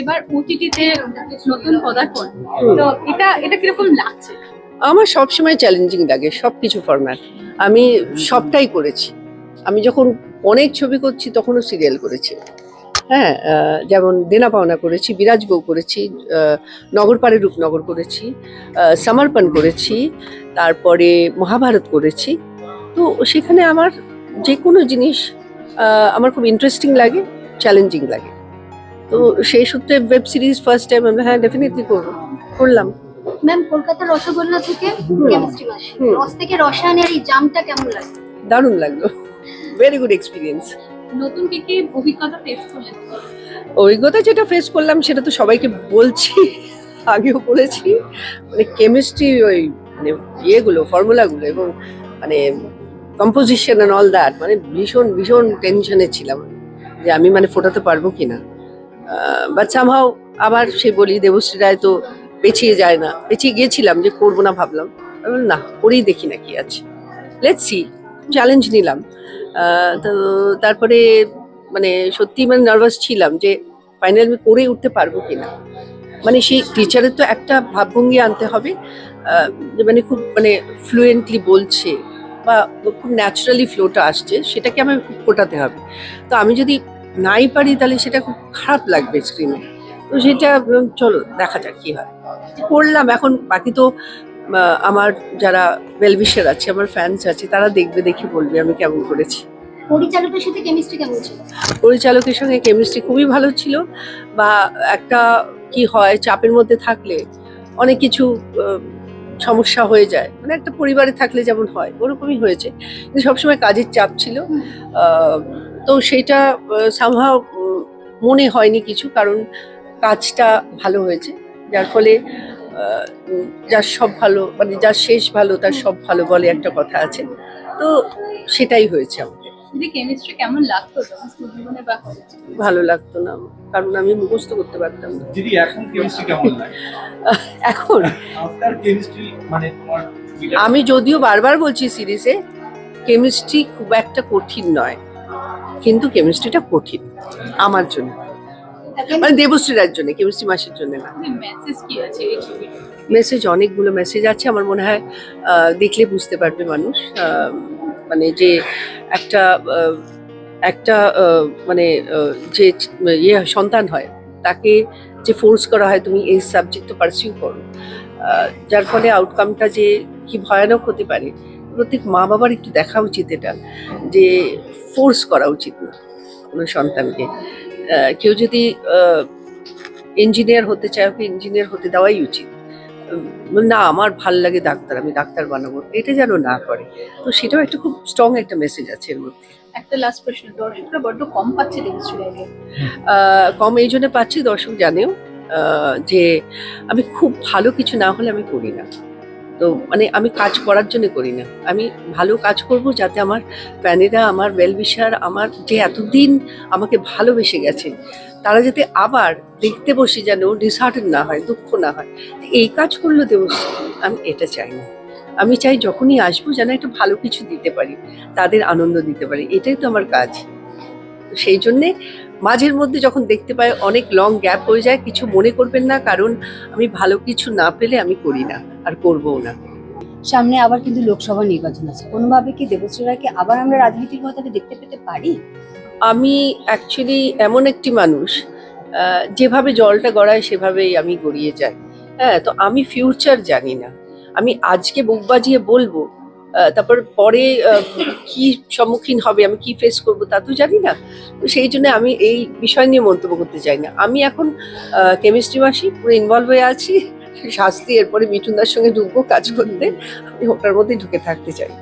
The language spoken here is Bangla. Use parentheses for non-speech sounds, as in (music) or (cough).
এবার ওটিটিতে নতুন পদার্পণ। তো এটা এটা কীরকম লাগছে? আমার সবসময় চ্যালেঞ্জিং লাগে সব কিছু ফরম্যাট আমি সবটাই করেছি। আমি যখন অনেক ছবি করছি তখনও সিরিয়াল করেছি। হ্যাঁ যেমন দেনা পাওনা করেছি বিরাজ বউ করেছি নগরপাড়ে রূপনগর করেছি সমর্পণ করেছি তারপরে মহাভারত করেছি। তো সেখানে আমার যে কোনো জিনিস আমার খুব ইন্টারেস্টিং লাগে চ্যালেঞ্জিং লাগে। তো সেই সূত্রে ওয়েব সিরিজ ফার্স্ট টাইম আমরা হ্যাঁ ডেফিনেটলি করব। করলাম। ম্যাম কলকাতার রসগোল্লা থেকে কেমিস্ট্রি মাস রস থেকে রসায়নের এই জামটা কেমন লাগে দারুণ লাগল। ভেরি গুড এক্সপিরিয়েন্স নতুন কি কি অভিজ্ঞতা ফেস করলেন? অভিজ্ঞতা যেটা ফেস করলাম সেটা তো সবাইকে বলছি আগেও বলেছি। মানে কেমিস্ট্রি ওই মানে ইয়েগুলো ফর্মুলাগুলো এবং মানে কম্পোজিশন অ্যান্ড অল দ্যাট মানে ভীষণ ভীষণ টেনশনে ছিলাম। যে আমি মানে ফোটাতে পারব কিনা। বাট সামহাও আবার সে বলি দেবশ্রী রায় তো পেছিয়ে যায় না। পেছিয়ে গিয়েছিলাম যে করব না ভাবলাম। না, করেই দেখি না কি আছে। লেটস সি চ্যালেঞ্জ নিলাম। তো তারপরে মানে সত্যি মানে নার্ভাস ছিলাম যে ফাইনাল আমি করে উঠতে পারব কিনা। মানে সেই টিচারের তো একটা ভাবভঙ্গি আনতে হবে মানে খুব মানে ফ্লুয়েন্টলি বলছে বা খুব ন্যাচারালি ফ্লোটা আসছে, সেটাকে আমার খুব ফোটাতে হবে। তো আমি যদি নাই পারি তাহলে সেটা খুব খারাপ লাগবে স্ক্রিনে তো সেটা চলো দেখা যাক কি হয়। করলাম এখন বাকি তো আমার যারা ওয়েলবিশার আছে আমার ফ্যান্স আছে তারা দেখবে দেখে বলবে আমি কেমন করেছি। পরিচালকের সাথে কেমিস্ট্রি কেমন ছিল? পরিচালকের সঙ্গে কেমিস্ট্রি খুবই ভালো ছিল বা একটা কি হয় চাপের মধ্যে থাকলে অনেক কিছু সমস্যা হয়ে যায়। মানে একটা পরিবারে থাকলে যেমন হয় ওরকমই হয়েছে। কিন্তু সবসময় কাজের চাপ ছিল। আহ, তো সেটা সামহাও মনে হয়নি কিছু কারণ কাজটা ভালো হয়েছে। যার ফলে যার সব ভালো মানে যার শেষ ভালো তার সব ভালো বলে একটা কথা আছে। তো সেটাই হয়েছে আমাদের। কেমিস্ট্রি কেমন লাগতো? ভালো লাগতো না কারণ আমি মুখস্থ করতে পারতাম না। দিদি এখন কেমিস্ট্রি কেমন লাগে? (laughs) এখন? আফটার কেমিস্ট্রি মানে আমি যদিও বারবার বলছি সিরিজে কেমিস্ট্রি খুব একটা কঠিন নয়। কিন্তু কেমিস্ট্রিটা কঠিন আমার জন্য। মানে দেবশ্রীরার জন্য কেমিস্ট্রি মাসের জন্য না। মেসেজ কি আছে মেসেজ অনেকগুলো মেসেজ আছে আমার মনে হয় দেখলে বুঝতে পারবে মানুষ মানে যে একটা একটা মানে যে ইয়ে সন্তান হয় তাকে যে ফোর্স করা হয় তুমি এই সাবজেক্ট তো পারসিউ করো যার ফলে আউটকামটা যে কি ভয়ানক হতে পারে প্রত্যেক মা বাবার একটু দেখা উচিত এটা যে ফোর্স করা উচিত না কোনো সন্তানকে। কেউ যদি ইঞ্জিনিয়ার হতে চায় ওকে ইঞ্জিনিয়ার হতে দেওয়াই উচিত। না আমার ভালো লাগে ডাক্তার আমি ডাক্তার বানাবো এটা যেন না করে। তো সেটাও একটা খুব স্ট্রং একটা মেসেজ আছে এর মধ্যে। একটা লাস্ট প্রশ্ন দর্শকরা বড্ড কম পাচ্ছে কম এই জন্য পাচ্ছি দর্শক জানেও আহ, যে আমি খুব ভালো কিছু না হলে আমি করি না। তো মানে আমি কাজ করার জন্য করি না। আমি ভালো কাজ করব যাতে আমার প্যানেরা আমার ওয়েলবিশার আমার যে এতদিন আমাকে ভালোবেসে গেছে, তারা যাতে আবার দেখতে বসে যেন ডিসহার্টেন না হয়, দুঃখ না হয়। এই কাজ করল দেবশ্রী আমি এটা চাই না। আমি চাই যখনই আসব যেন একটু ভালো কিছু দিতে পারি, তাদের আনন্দ দিতে পারি, এটাই তো আমার কাজ। সেই জন্যে মাঝের মধ্যে যখন দেখতে পাই অনেক লং গ্যাপ হয়ে যায় কিছু মনে করবেন না কারণ আমি ভালো কিছু না পেলে আমি করি না আর করবও না। সামনে আবার কিন্তু লোকসভা নির্বাচন আছে। কোনোভাবে কি দেবশ্রী রায়কে আবার আমরা রাজনীতির ময়দানে দেখতে পেতে পারি? আমি অ্যাকচুয়ালি এমন একটি মানুষ যেভাবে জলটা গড়ায় সেভাবেই আমি গড়িয়ে যাই। হ্যাঁ তো আমি ফিউচার জানি না। আমি আজকে বুক বাজিয়ে বলব তারপর পরে কি সম্মুখীন হবে, আমি কি ফেস করব তা তো জানি না। তো সেই জন্য আমি এই বিষয় নিয়ে মন্তব্য করতে চাই না। আমি এখন কেমিস্ট্রি মাসি, পুরো ইনভলভ হয়ে আছি। শাস্তি, এরপরে মিঠুনদার সঙ্গে ঢুকবো কাজ করতে। আমি ওটার মধ্যে ঢুকে থাকতে চাই।